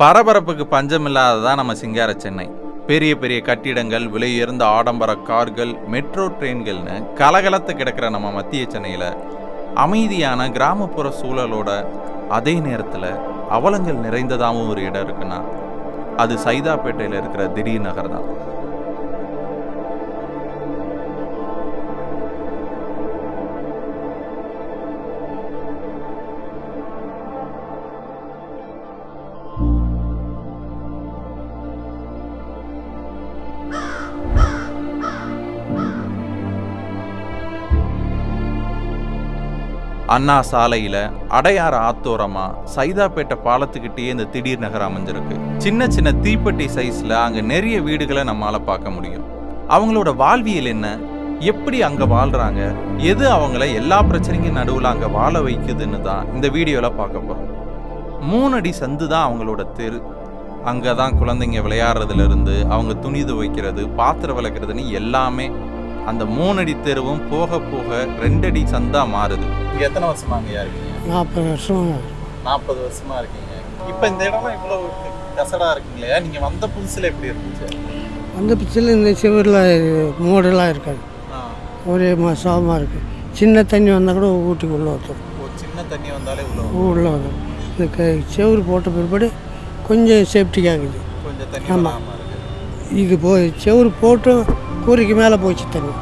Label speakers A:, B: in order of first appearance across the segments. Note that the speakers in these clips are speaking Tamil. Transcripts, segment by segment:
A: பரபரப்புக்கு பஞ்சமில்லாததான் நம்ம சிங்கார சென்னை. பெரிய பெரிய கட்டிடங்கள் விலையுயர்ந்த ஆடம்பர கார்கள் மெட்ரோ ட்ரெயின்கள்னு கலகலத்து கிடக்கிற நம்ம மத்திய சென்னையில் அமைதியான கிராமப்புற சூழலோட அதே நேரத்தில் அவலங்கள் நிறைந்ததாகவும் ஒரு இடம் இருக்குன்னா அது சைதாப்பேட்டையில் இருக்கிற திடீர் நகர் தான் அண்ணா சாலையில அடையார் ஆத்தோரமா சைதாப்பேட்டை பாலத்துக்கிட்டேயே இந்த திடீர் நகர் அமைஞ்சிருக்கு. சின்ன சின்ன தீப்பெட்டி சைஸ்ல அங்க நிறைய வீடுகளை நம்மளால் பார்க்க முடியும். அவங்களோட வாழ்வியல் என்ன? எப்படி அங்க வாழ்றாங்க? எது அவங்கள எல்லா பிரச்சனைக்கும் நடுவில் அங்க வாழ வைக்குதுன்னு தான் இந்த வீடியோல பார்க்க போறோம். மூணு அடி சந்து தான் அவங்களோட தெரு. அங்கே தான் குழந்தைங்க விளையாடுறதுல இருந்து அவங்க துணி துவைக்கிறது பாத்திரம் விளக்குறதுன்னு எல்லாமே அந்த மூணடி தெருவும் போக போக ரெண்டடி சந்தா மாறுது. இங்க எத்தனை வருஷமா அங்கேயா இருக்கீங்க
B: நாற்பது வருஷம்.
A: நாற்பது வருஷமா இருக்கீங்க. இப்போ இந்த இடம்லாம் இவ்வளவு கசடா இருக்குங்களே நீங்க வந்த புதுசுல எப்படி இருந்துச்சு?
B: அந்த பிச்சில் இந்த சிவரில் மோடெல்லாம் இருக்காது. ஒரே மாசமாக இருக்குது சின்ன தண்ணி வந்தால் கூட வீட்டுக்கு உள்ளே வந்துடும்
A: ஒரு சின்ன தண்ணி வந்தாலே இவ்வளோ
B: உள்ளே வந்துடும் இந்த க செவுரு போட்ட பிற்பாடு கொஞ்சம் சேஃப்டிக்காக இருக்குது
A: கொஞ்சம் தண்ணி
B: ஆமா.
A: வராம இருக்கு.
B: இது போய் செவுரு போட்டும் கூரைக்கு மேலே போச்சு தண்ணி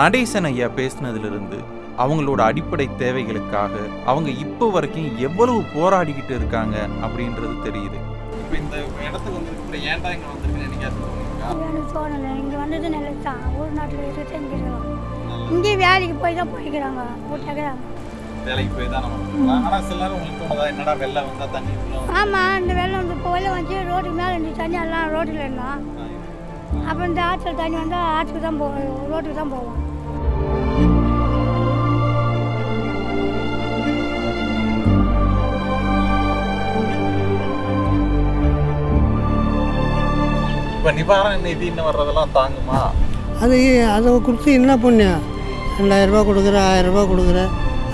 A: நடேசன் ஐயா பேசினதுல இருந்து அவங்களோட அடிப்படை தேவைகளுக்காக அவங்க இப்போ வரைக்கும் எவ்வளவு போராடிக்கிட்டு இருக்காங்க அப்படின்றது தெரியுது. இப்போ இந்த இடத்துக்கு வந்து ஏன்டா இங்க வந்திருக்கேன்னு என்னைக்காச்சும்
C: எனக்கு தோணலை இங்கே வந்தது நல்லது தான் ஊர் நாட்டில் இருக்கிறது இங்கே இருக்கலாம் இங்கேயும் வேலைக்கு போய் தான் போய்க்கிறாங்க. போட்டாக்கிறாங்க.
A: வேலைக்கு போய் தான் நம்ம போகலாம். ஆனா சில நேரம் உங்களுக்கு என்னடா வெள்ளம் வந்தா தண்ணி
C: ஆமாம் இந்த வெள்ளம் வந்து இப்போ வெள்ளம் வந்து ரோட்டுக்கு மேலே இருந்துச்சு தண்ணி எல்லாம் ரோட்டில் இருந்தோம் அப்புறம் இந்த ஆற்றுல தண்ணி வந்தால் ஆற்றுக்கு தான் போ ரோட்டுக்கு தான் போவோம்.
A: இப்ப நிவாரண நிதின்னு வர்றதெல்லாம் தாங்குமா?
B: அது அதை கொடுத்து என்ன பண்ண? ரெண்டாயிரரூபா கொடுக்குற ஆயிரரூபா கொடுக்குற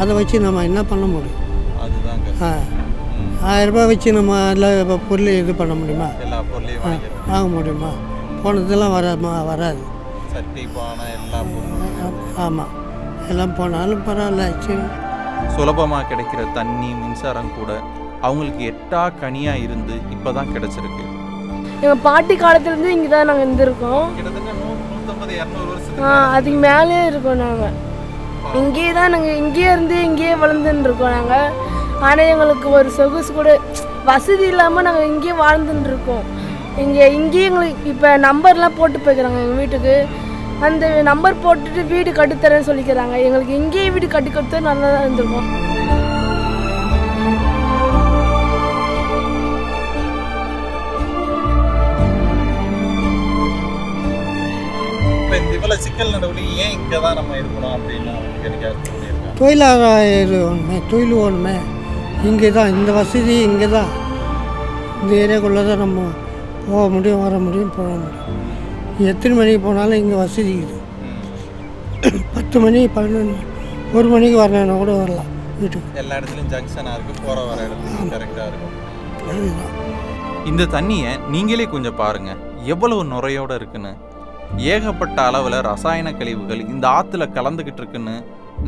B: அதை வச்சு நம்ம என்ன பண்ண முடியும்?
A: அதுதாங்க.
B: ஆ. ஆயிரரூபா வச்சு நம்ம எல்லாம் இப்போ பொருள் இது பண்ண முடியுமா?
A: எல்லா பொருளையும்
B: வாங்க முடியுமா? போனதெல்லாம் வராமா வராது.
A: சட்டி பானை எல்லா பொருளும்
B: ஆமாம் எல்லாம் போனாலும் பரவாயில்ல சரி
A: சுலபமா கிடைக்கிற தண்ணி மின்சாரம் கூட அவங்களுக்கு எட்டா கனியா இருந்து இப்பதான் கிடைச்சிருக்கு.
D: எங்கள் பாட்டி காலத்துலேருந்து இங்கே தான் நாங்கள் இருந்திருக்கோம் ஆ, அதுக்கு மேலே இருக்கோம் நாங்கள் இங்கேயே தான் நாங்கள் இங்கேயே இருந்து இங்கேயே வளர்ந்துன்னு இருக்கோம் நாங்கள் ஆனால் எங்களுக்கு ஒரு சொகுசு கூட வசதி இல்லாமல் நாங்கள் இங்கேயே வாழ்ந்துன்னு இருக்கோம். இங்கே இங்கேயே எங்களுக்கு இப்போ நம்பர்லாம் போட்டு போய்க்கிறாங்க எங்கள் வீட்டுக்கு. அந்த நம்பர் போட்டுட்டு வீடு கட்டித்தரேன்னு சொல்லிக்கிறாங்க. எங்களுக்கு இங்கேயே வீடு கட்டி கொடுத்தா நல்லா தான் இருந்திருக்கும்
A: இவ்வளவு சிக்கல் நடுவில் ஏன் இங்கே தான் நம்ம இருக்கணும் அப்படின்னு அவங்களுக்கு எனக்கு சொல்லியிருக்காங்க?
B: தொழிலாக இது ஒன்றுமே தொழில் ஒன்றுமே இங்கே தான் இந்த வசதி இங்கே தான் இந்த ஏரியாக்குள்ளே தான் நம்ம போக முடியும் வர முடியும் போக முடியும். எத்தனை மணிக்கு போனாலும் இங்கே வசதி இருக்குது பத்து மணி பன்னெண்டு ஒரு மணிக்கு வரணும்னா கூட வரலாம் வீட்டுக்கு.
A: எல்லா இடத்துலையும் ஜங்ஷனாக இருக்குது போகிற வர இடத்துலையும் கரெக்டாக இருக்கும்
B: அதுதான்
A: இந்த தண்ணியை நீங்களே கொஞ்சம் பாருங்க எவ்வளவு நுரையோட இருக்குன்னு. ஏகப்பட்ட அளவில் ரசாயன கழிவுகள் இந்த ஆற்றுல கலந்துக்கிட்டு இருக்குன்னு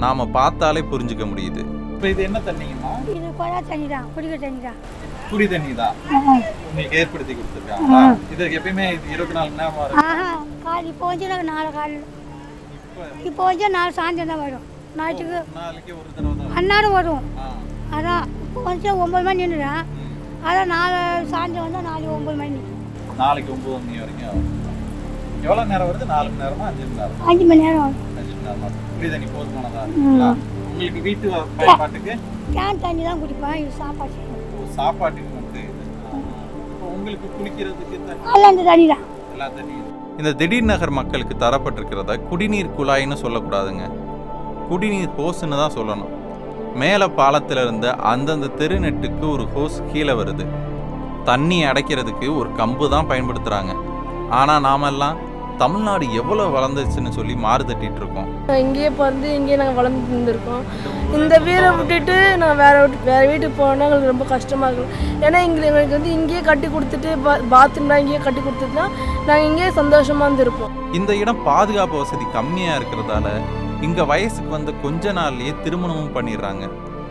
A: நாம பார்த்தாலே புரிஞ்சுக்க முடியுது. இப்போ இது என்ன தண்ணிங்கம்மா?
C: இது கொழா தண்ணி தான் குடிக்கிற தண்ணி தான்
A: குடி தண்ணி தான் உங்களுக்கு ஏற்படுத்தி கொடுத்துருக்காங்க இதுக்கு எப்பயுமே இது இருபத்தி நாலு மணி நேரம் வரும்.
C: கால் இப்போ வந்து நாங்கள் நாலு கால். இப்போ வந்து நாலு சாயந்தரம் தான் வரும். நைட்டுக்கு
A: நாளைக்கு ஒரு தடவை
C: அன்னாரம் வரும். அதான் இப்போ வந்து ஒம்பது மணி நின்றுடும் அதான் நாலு சாயந்தரம் வந்தால் நாலு ஒம்பது மணி.
A: நாளைக்கு ஒன்பது மணி வரைக்கும் எவ்வளோ நேரம் வருது? நாலு மணி நேரமா அஞ்சு மணி நேரம்?
C: அஞ்சு மணி நேரம்
A: அஞ்சு மணி நேரமா? குடி தண்ணி போதுமானதா? உங்களுக்கு வீட்டு பயன்பாட்டுக்கு
C: கேன் தண்ணி தான் குடிப்பேன் இது சாப்பாடு.
A: சாப்பாட்டுக்கு வந்து. உங்களுக்கு குளிக்கிறதுக்கு
C: எல்லாம் இந்த தண்ணி தான்
A: எல்லா தண்ணியும். இந்த திடீர் நகர் மக்களுக்கு தரப்பட்டிருக்கிறத குடிநீர் குழாய்னு சொல்லக்கூடாதுங்க. குடிநீர் ஹோஸ்ன்னு தான் சொல்லணும். மேலே பாலத்தில் இருந்த அந்தந்த தெருநெட்டுக்கு ஒரு ஹோஸ் கீழே வருது. தண்ணி அடைக்கிறதுக்கு ஒரு கம்பு தான் பயன்படுத்துகிறாங்க ஆனால் நாமெல்லாம் தமிழ்நாடு எவ்வளவு வளர்ந்துச்சுன்னு சொல்லி மாறு தட்டிட்டு இருக்கோம்
D: இங்கேயே பிறந்து இங்கேயே நாங்கள் வளர்ந்து இருந்திருக்கோம். இந்த வீரை விட்டுட்டு நான் வேற வீட்டு வேறு வீட்டுக்கு போனால் எங்களுக்கு ரொம்ப கஷ்டமாக இருக்கும். ஏன்னா எங்களுக்கு எங்களுக்கு வந்து இங்கேயே கட்டி கொடுத்துட்டு பா பாத்ரூம்லாம் இங்கேயே கட்டி கொடுத்துட்டுனா நாங்கள் இங்கேயே சந்தோஷமாக இருந்திருப்போம்.
A: இந்த இடம் பாதுகாப்பு வசதி கம்மியா இருக்கிறதால இங்க வயசுக்கு வந்த கொஞ்ச நாள்லயே திருமணமும் பண்ணிடுறாங்க.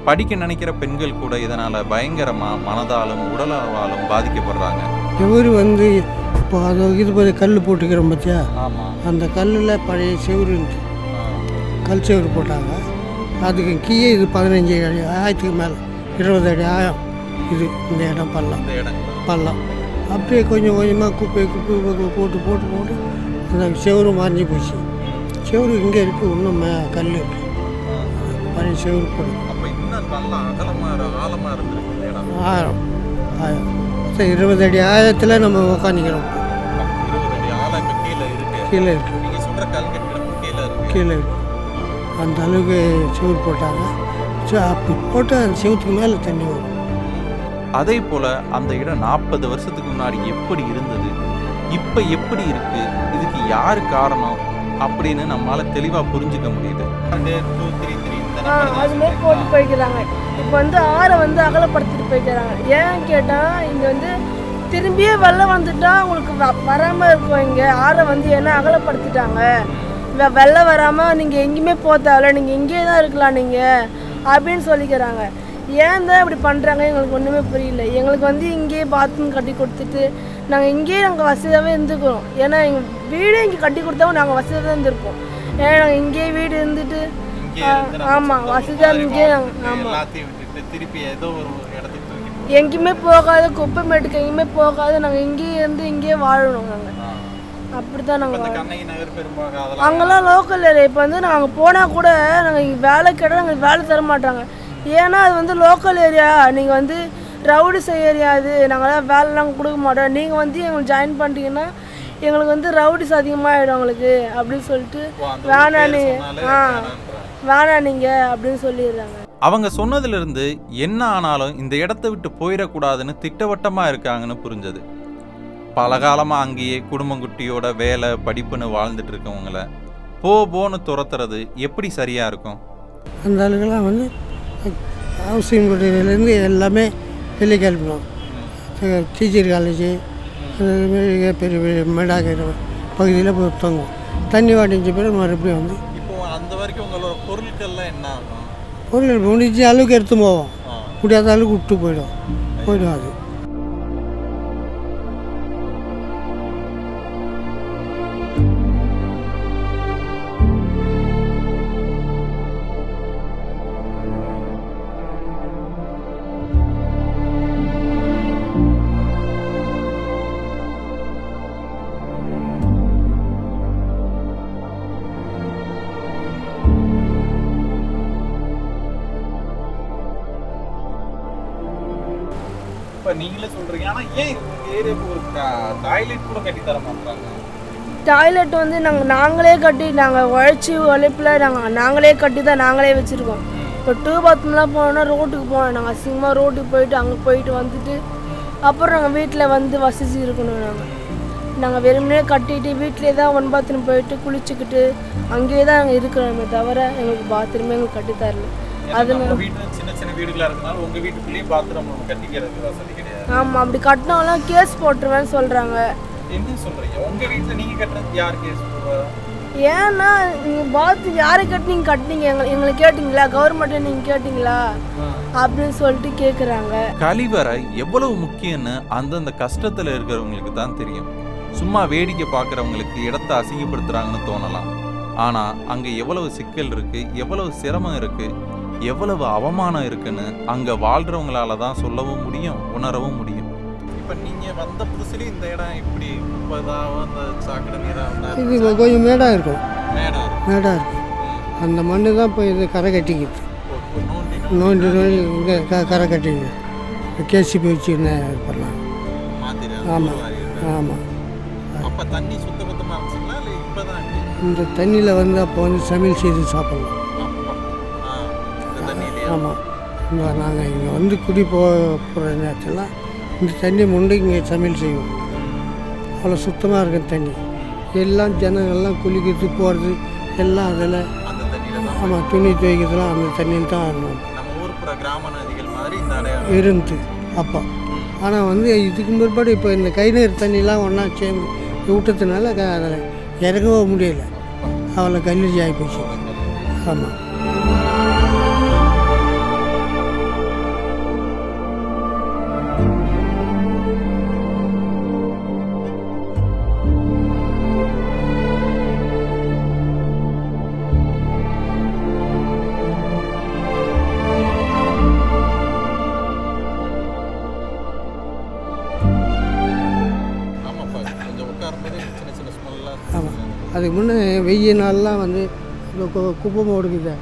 A: படிக்க நினைக்கிற பெண்கள் கூட இதனால பயங்கரமா மனதாலும் உடலாலும் பாதிக்கப்படுறாங்க.
B: செவுரு வந்து இப்போ அதை இது போய் கல் போட்டுக்கிறோம் பார்த்தியா அந்த கல்லில் பழைய செவுரு இருந்துச்சு கல் செவுரு போட்டாங்க. அதுக்கு கீழே இது பதினஞ்சு அடி ஆயிரத்துக்கு மேலே இருபது அடி ஆயம் இது இந்த இடம் பள்ளம். பள்ளம். அப்படியே கொஞ்சம் கொஞ்சமாக குப்பை குப்பை போட்டு போட்டு போட்டு அந்த செவுரு மறைஞ்சி போச்சு. செவுரு இங்கே இருக்குது இன்னும் மே கல் பழைய செவுரு போடு. ஆயிரம் ஆயிரம் சரி, இருபது அடி ஆயிரத்தில் நம்ம உக்காந்துக்கிறோம்.
A: கீழே இருக்கு.
B: கீழே இருக்கு
A: நீங்க சொல்ற கல் கட்டிடம் கீழே இருக்கு.
B: கீழே இருக்கு. அந்த அளவுக்கு செவுரு போட்டாங்க. சரி அப்படி போட்டு அந்த செவுத்துக்கு மேலே தண்ணி வரும்.
A: அதே போல அந்த இடம் நாற்பது வருஷத்துக்கு முன்னாடி எப்படி இருந்தது? இப்ப எப்படி இருக்கு? இதுக்கு யாரு காரணம்? அப்படின்னு நம்மளால தெளிவா புரிஞ்சுக்க முடியுது.
D: அதுமாரி போட்டு போய்க்கிறாங்க இப்போ வந்து ஆறை வந்து அகலப்படுத்திட்டு போய்க்கிறாங்க. ஏன் கேட்டால் இங்கே வந்து திரும்பியே வெள்ளம் வந்துட்டா உங்களுக்கு வ வராமல் இருக்கும் இங்கே ஆறை வந்து ஏன்னா அகலப்படுத்திட்டாங்க? வெள்ளம் வராமல் நீங்கள் எங்கேயுமே போக தேவையில்ல நீங்கள் இங்கேயே தான் இருக்கலாம் நீங்கள் அப்படின்னு சொல்லிக்கிறாங்க. ஏன் தான் இப்படி பண்ணுறாங்க எங்களுக்கு ஒன்றுமே புரியல. எங்களுக்கு வந்து இங்கேயே பாத்ரூம் கட்டி கொடுத்துட்டு நாங்கள் இங்கேயே நாங்கள் வசதியாகவே இருந்துக்கிறோம். ஏன்னா எங்கள் வீடே இங்கே கட்டி கொடுத்தாவும் நாங்கள் வசதியாக தான் இருந்திருப்போம். ஏன்னா நாங்கள் இங்கேயே வீடு இருந்துட்டு ஆமாம் வசதியாக இங்கேயே நாங்கள் ஆமாம்
A: திருப்பி ஏதோ ஒரு
D: எங்கேயுமே போகாத குப்பை மேட்டுக்கு எங்கேயுமே போகாத நாங்கள் இங்கேயே இருந்து இங்கேயே வாழணும் நாங்கள் அப்படி தான் நாங்கள் அங்கெல்லாம் லோக்கல் ஏரியா இப்போ வந்து நாங்கள் போனால் கூட நாங்கள் இங்கே வேலை கேட்டால் நாங்கள் வேலை தர மாட்டாங்க. ஏன்னா அது வந்து லோக்கல் ஏரியா நீங்கள் வந்து ரவுடிஸ் ஏரியா அது. நாங்களாம் வேலைலாம் கொடுக்க மாட்டோம். நீங்கள் வந்து எங்களுக்கு ஜாயின் பண்ணிட்டீங்கன்னா எங்களுக்கு வந்து ரவுடிஸ் அதிகமாகிடும் உங்களுக்கு. அப்படின்னு சொல்லிட்டு வேணாம் நீ ஆ. வேணாம் நீங்கள் அப்படின்னு சொல்லிடுறாங்க.
A: அவங்க சொன்னதுல இருந்து என்ன ஆனாலும் இந்த இடத்த விட்டு போயிடக்கூடாதுன்னு திட்டவட்டமா இருக்காங்கன்னு புரிஞ்சது. பல காலமா அங்கேயே குடும்பங்குட்டியோட வேலை படிப்புன்னு வாழ்ந்துட்டு இருக்கவங்கள போ போன்னு துரத்துறது எப்படி சரியா இருக்கும்?
B: அந்த ஆளுங்கெல்லாம் வந்து ஹவுசிங் குடியிலேருந்து எல்லாமே வெளியே கிளம்பினோம் டீச்சர் காலேஜ் பெரிய பெரிய மெடாக்கிற பகுதியில் போய் தங்குவோம் தண்ணி வாடிஞ்ச பிறகு மறுபடியும் வந்து
A: இப்போ அந்த வரைக்கும் உங்களோட பொருட்கள்லாம் என்ன ஆகும்?
B: பொருள் முடிஞ்ச அளவுக்கு எடுத்து போவோம் முடியாத அளவுக்கு விட்டு போயிடும் போயிடும்
A: ஏன் இந்த ஏரியாவுக்கு ஒரு டாய்லெட் கூட கட்டி தர மாட்டாங்க
D: டாய்லெட் வந்து நாங்கள் நாங்களே கட்டி நாங்கள் உழைச்சி உழைப்பில் நாங்கள் நாங்களே கட்டி தான் நாங்களே வச்சுருக்கோம். இப்போ டூ பாத்ரூம்லாம் போனோம்னா ரோட்டுக்கு போனோம் நாங்கள் அசிங்கமாக ரோட்டுக்கு போயிட்டு அங்கே போயிட்டு வந்துட்டு அப்புறம் நாங்கள் வீட்டில் வந்து வசதி இருக்கணும் நாங்கள் நாங்கள் வெறுமனே கட்டிட்டு வீட்டிலே தான் ஒன் பாத்ரூம் போயிட்டு குளிச்சுக்கிட்டு அங்கேயே தான் நாங்கள் இருக்கிறோமே தவிர எங்களுக்கு பாத்ரூமே எங்களுக்கு கட்டி தரல. அது
A: நம்ம வீட்டுல சின்ன சின்ன வீடுகளா இருக்கனால உங்க வீட்டுக்குள்ளேயே பாத்ரூம் கட்டிக்கிறதுக்கு வசதி கிடையாது.
D: ஆமாம் அப்படி கட்டினாலும் கேஸ் போட்டுருவேன்னு சொல்கிறாங்க
A: என்ன சொல்றீங்க? உங்க வீட்டுல நீங்க கட்டுறது யார் கேஸ் போடுவா?
D: ஏன்னா நீங்கள் பாத்ரூம் யாரை கட்டி நீங்கள் கட்டினீங்க? எங்களை எங்களை கேட்டிங்களா? கவர்மெண்ட்டை நீங்கள் கேட்டிங்களா? அப்படின்னு சொல்லிட்டு கேட்குறாங்க
A: கழிவறை எவ்வளவு முக்கியம்னு அந்தந்த கஷ்டத்துல இருக்கிறவங்களுக்கு தான் தெரியும். சும்மா வேடிக்கை பார்க்குறவங்களுக்கு இடத்த அசிங்கப்படுத்துறாங்கன்னு தோணலாம். ஆனா அங்க எவ்வளவு சிக்கல் இருக்கு எவ்வளவு சிரமம் இருக்கு எவ்வளவு அவமானம் இருக்குன்னு அங்க வாழ்றவங்களால தான் சொல்லவும் முடியும் உணரவும் முடியும். இப்ப நீங்க வந்த புதுசுல இந்த இடம் இப்படி அந்த சாக்கடை
B: இது கொஞ்சம் மேடாக இருக்கும்.
A: மேடம்
B: மேடாக இருக்கும். அந்த மண் தான் இப்போ இது கரை கட்டிக்கிது நோண்டி நோண்டி இங்கே க கரை கட்டிக்குது கேசிபி வச்சு என்ன பண்ணலாம் ஆமாம் ஆமாம்
A: அப்ப தண்ணி சுத்த பத்தமா இருந்துச்சுங்களா? இல்ல இப்பதான்
B: இந்த தண்ணியில் வந்து அப்போ வந்து சமையல் செய்து சாப்பிட்லாம். ஆமாம் இந்த நாங்கள் இங்கே வந்து குடி போகிற நேரத்தில் இந்த தண்ணி முண்டு இங்கே சமையல் செய்வோம். அவ்வளோ சுத்தமாக இருக்கும் தண்ணி. எல்லாம் ஜனங்கள்லாம் குளிக்கிறது போகிறது எல்லாம் அதில். ஆமாம் துணி துவைக்கிறதுலாம் அந்த தண்ணியில் தான் ஆடணும். இருந்து அப்போ. ஆனால் வந்து இதுக்கு பிற்பாடு இப்போ இந்த கை நீர் தண்ணிலாம் ஒன்றா சேர்ந்து விட்டதுனால அதில் இறங்கவும் முடியல அவ்வளோ கல்லூரி ஆகிப்போச்சு ஆமாம் அதுக்கு முன்னே வெய்ய நாள்லாம் வந்து இந்த கு- குப்பை ஓடுக்குது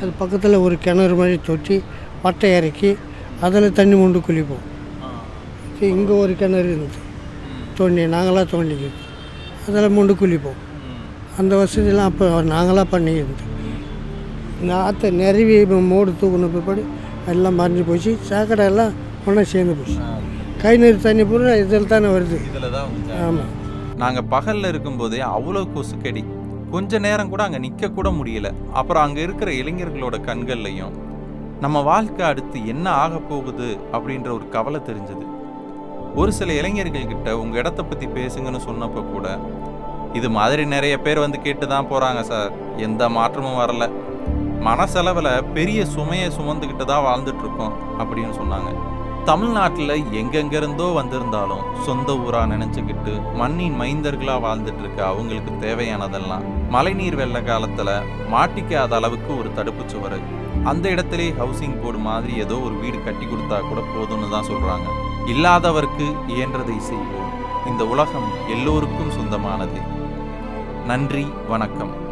B: அது பக்கத்தில் ஒரு கிணறு மாதிரி தொட்டி வட்டை இறக்கி அதில் தண்ணி மொண்டு குளிப்போம். இங்கே ஒரு கிணறு இருந்துச்சு தோண்டி நாங்களாக தோண்டிக்கிறது அதில் மொண்டு குளிப்போம். அந்த வசதியெல்லாம் அப்போ நாங்களாக பண்ணிக்கிறது இந்த ஆற்றை நிறவி மோடு தூக்கின பிற்பாடு எல்லாம் மறைஞ்சு போச்சு. சாக்கடை எல்லாம் ஒன்றா சேர்ந்து போச்சு. கை நீர் தண்ணி பூரா இதில் தானே வருது. ஆமாம்
A: நாங்கள் பகலில் இருக்கும்போதே அவ்வளோ கொசுக்கடி. கொஞ்ச நேரம் கூட அங்கே நிற்கக்கூட முடியல. அப்புறம் அங்கே இருக்கிற இளைஞர்களோட கண்கள்லையும் நம்ம வாழ்க்கை அடுத்து என்ன ஆக போகுது அப்படின்ற ஒரு கவலை தெரிஞ்சது. ஒரு சில இளைஞர்கள்கிட்ட உங்கள் இடத்த பற்றி பேசுங்கன்னு சொன்னப்போ கூட இது மாதிரி நிறைய பேர் வந்து கேட்டு தான் போகிறாங்க சார். எந்த மாற்றமும் வரல. மனசளவில் பெரிய சுமையை சுமந்துக்கிட்டு தான் வாழ்ந்துட்டுருக்கோம் அப்படின்னு சொன்னாங்க. தமிழ்நாட்டில் எங்கெங்கிருந்தோ வந்திருந்தாலும் சொந்த ஊராக நினச்சிக்கிட்டு மண்ணின் மைந்தர்களாக வாழ்ந்துட்டு இருக்க அவங்களுக்கு தேவையானதெல்லாம் மழைநீர் வெள்ள காலத்தில் மாட்டிக்காத அளவுக்கு ஒரு தடுப்பு சுவர். அந்த இடத்திலே ஹவுசிங் போர்டு மாதிரி ஏதோ ஒரு வீடு கட்டி கொடுத்தா கூட போதும்னு தான் சொல்கிறாங்க இல்லாதவர்க்கு இயன்றதை செய்வோம். இந்த உலகம் எல்லோருக்கும் சொந்தமானது. நன்றி வணக்கம்.